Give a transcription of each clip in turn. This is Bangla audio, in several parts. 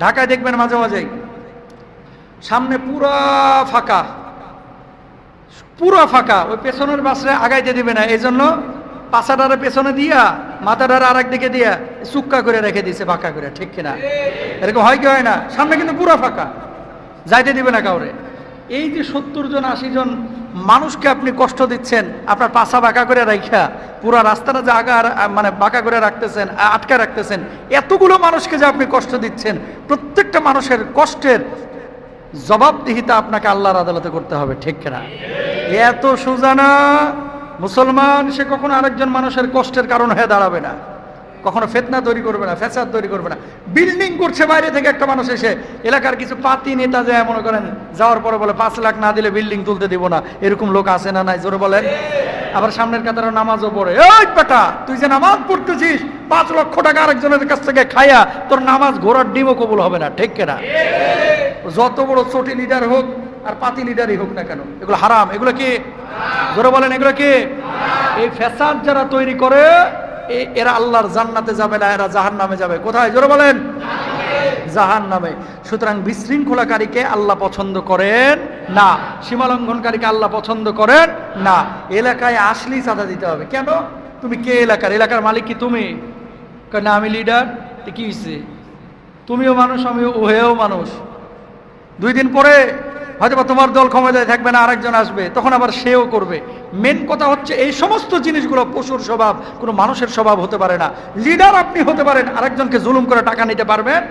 ঢাকায় দেখবেন মাঝে মাঝে। সামনে পুরা ফাঁকা। পুরো ফাঁকা। ওই পেছনের বাসরে আগাইতে দিবে না। এই জন্য পাশাটারে পেছনে দিয়া, মাথাটারে আর একদিকে দিয়া চুক্কা করে রেখে দিছে, ফাঁকা করে। ঠিক কিনা? এরকম হয় কি হয় না? সামনে কিন্তু পুরো ফাঁকা। যাইতে দিবে না কাউরে। এই যে সত্তর জন, আশি জন মানুষকে আপনি কষ্ট দিচ্ছেন, আপনার পাশা বাঁকা করে রাখা পুরো রাস্তাটা যে আগা মানে বাঁকা করে রাখতেছেন আটকা রাখতেছেন, এতগুলো মানুষকে যে আপনি কষ্ট দিচ্ছেন, প্রত্যেকটা মানুষের কষ্টের জবাবদিহিতা আপনাকে আল্লাহর আদালতে করতে হবে, ঠিক কিনা? এত সুজানা মুসলমান, সে কখনো আরেকজন মানুষের কষ্টের কারণ হয়ে দাঁড়াবে না। কখনো ফেতনা তৈরি করবে না, ফ্যাসাদ তৈরি করবে না। বিল্ডিং করছে বাইরে থেকে একটা মানুষ এসে, এলাকার কিছু পাতি নেতা যায় মনে করেন, যাওয়ার পরে বলে, পাঁচ লাখ না দিলে বিল্ডিং তুলতে দিব না। এরকম লোক আছে না নাই? জোরে বলেন। আবার সামনের কাতারে নামাজও পড়ে। এই বেটা, তুই যে নামাজ পড়তেছিস, পাঁচ লক্ষ টাকা আরেকজনের কাছ থেকে খাইয়া, তোর নামাজ ঘোরার ডিমও কবুল হবে না। ঠিক কেনা? যত বড় চটি লিডার হোক আর পাতি লিডারই হোক না কেন, এগুলো হারাম। এগুলো কি? জোরে বলেন, এগুলো কি? এই ফ্যাসাদ যারা তৈরি করে এরা আল্লাহর জান্নাতে যাবে না, এরা জাহান নামে যাবে। কোথায়? জোরে বলেন। জাহান নামে সুতরাং বিশৃঙ্খলাকারীকে আল্লাহ পছন্দ করেন না। সীমালঙ্ঘনকারীকে আল্লাহ পছন্দ করেন না। এলাকায় আসলেই চাঁদা দিতে হবে। কেন? তুমি কে এলাকার? এলাকার মালিক কি তুমি? কয়, না, আমি লিডার কি হয়েছে তুমিও মানুষ, আমিও ওহেও মানুষ। দুই দিন পরে হয়তো বা তোমার দল ক্ষমতায় থাকবে না আরেকজন আসবে তখন আবার সেও করবে। মেন কথা হচ্ছে এই সমস্ত জিনিসগুলো পশুর স্বভাব কোনো মানুষের স্বভাব হতে পারে না। লিডার আপনি হতে পারেন আরেকজনকে জুলুম করে টাকা নিতে পারবেন?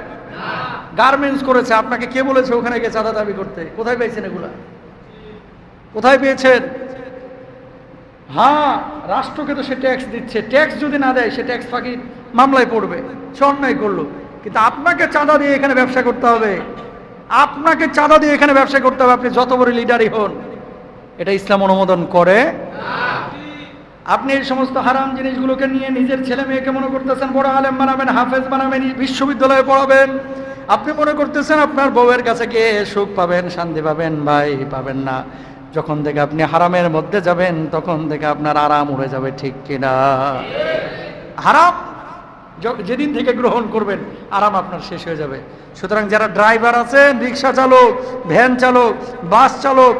গার্মেন্টস করেছে আপনাকে কে বলেছে ওখানে গিয়ে চাঁদা দাবি করতে? কোথায় পেয়েছেন এগুলা? কোথায় পেয়েছেন? হ্যাঁ রাষ্ট্রকে তো সে ট্যাক্স দিচ্ছে। ট্যাক্স যদি না দেয় সে ট্যাক্স ফাঁকি মামলায় পড়বে। সে অন্যায় করল। কিন্তু আপনাকে চাঁদা দিয়ে এখানে ব্যবসা করতে হবে। আপনাকে চাঁদা দিয়ে এখানে ব্যবসা করতে হবে, আপনি যত বড় লিডারই হন। এটা ইসলাম অনুমোদন করে। আপনি এই সমস্ত হারাম জিনিসগুলোকে নিয়ে নিজের ছেলে মেয়েকে মনে করতেছেন, বড় আলেম বানাবেন, হাফেজ বানাবেন বিশ্ববিদ্যালয়ে পড়াবেন। আপনি মনে করতেছেন আপনার বউয়ের কাছে গিয়ে সুখ পাবেন, শান্তি পাবেন? ভাই, পাবেন না। যখন থেকে আপনি হারামের মধ্যে যাবেন, তখন থেকে আপনার আরাম উড়ে যাবে, ঠিক কিনা? হারাম যেদিন থেকে গ্রহণ করবেন, আরাম আপনার শেষ হয়ে যাবে। সুতরাং যারা ড্রাইভার আছেন, রিক্সা চালক, ভ্যান চালক, বাস চালক,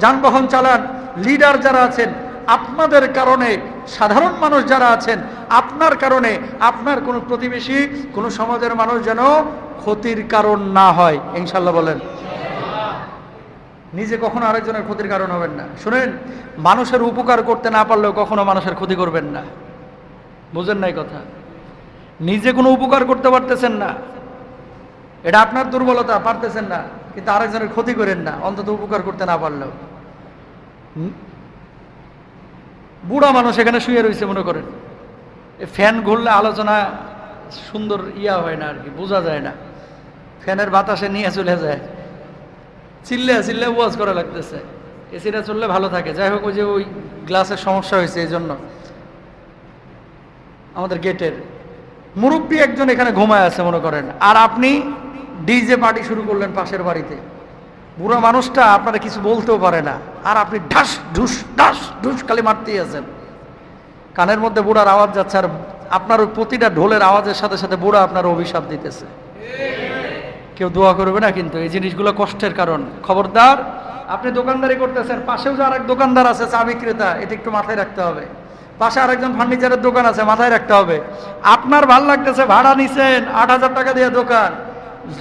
যানবাহন চালান, লিডার যারা আছেন, আপনাদের কারণে, সাধারণ মানুষ যারা আছেন, আপনার কারণে, আপনার কোনো প্রতিবেশী, কোনো সমাজের মানুষ যেন ক্ষতির কারণ না হয়। ইনশাল্লাহ বলেন। নিজে কখনো আরেকজনের ক্ষতির কারণ হবেন না। শুনেন, মানুষের উপকার করতে না পারলেও কখনো মানুষের ক্ষতি করবেন না। বুঝেন নাই কথা? নিজে কোনো উপকার করতে পারতেছেন না। এটা আপনার দুর্বলতা, পারতেছেন না। কিন্তু আরেকজনের ক্ষতি করেন না, অন্তত উপকার করতে না পারলেও। বুড়া মানুষ এখানে শুয়ে রয়েছে মনে করেন। ফ্যান ঘুরলে আলোচনা সুন্দর ইয়া হয় না আর কি, বোঝা যায় না। ফ্যানের বাতাসে নিয়ে চলে যায়। চিল্লে চিল্লে ওয়াজ করা লাগতেছে। এসিটা চললে ভালো থাকে। যাই হোক, ওই যে ওই গ্লাসের সমস্যা হয়েছে এই জন্য আমাদের গেটের মুরব্বী একজন এখানে ঘুমায় আছে, মনে করেন। আর আপনি ডিজে পার্টি শুরু করলেন পাশের বাড়িতে। বুড়ো মানুষটা আপনারা কিছু বলতেও পারে না। আর আপনি ঢাস, ঢুস ঢাস, ঢুস খালি মারতেই আছেন। কানের মধ্যে বুড়ার আওয়াজ যাচ্ছে, আর আপনার ওই প্রতিটা ঢোলের আওয়াজের সাথে সাথে বুড়া আপনার অভিশাপ দিতেছে। কেউ দোয়া করবে না কিন্তু, এই জিনিসগুলো কষ্টের কারণ। খবরদার, আপনি দোকানদারি করতেছেন, পাশেও যে আরেক দোকানদার আছে, চা বিক্রেতা, এটা একটু মাথায় রাখতে হবে। পাশে আরেকজন ফার্নিচারের দোকান আছে, মাথায় রাখতে হবে। আপনার ভালো লাগতেছে, ভাড়া নিছেন, আট হাজার টাকা দিয়ে দোকান।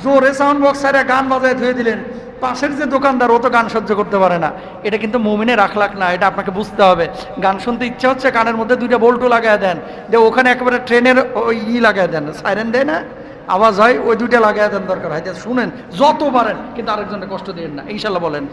জোরে সাউন্ড বক্স সাইডে গান বাজায় ধুয়ে দিলেন। পাশের যে দোকানদার, ও তো গান সহ্য করতে পারে না। এটা কিন্তু মুমিনের আখলাখ না, এটা আপনাকে বুঝতে হবে। গান শুনতে ইচ্ছা হচ্ছে, কানের মধ্যে দুইটা বল্টু লাগাই দেন। যে ওখানে একেবারে ট্রেনের ওই ই লাগাই দেন। সাইরেন দেয় না? আওয়াজ হয়, ওই দুইটা লাগাই দেন দরকার হয়। যে শুনেন, যত পারেন, কিন্তু আরেকজনকে কষ্ট দিন না। ইনশাল্লাহ বলেন।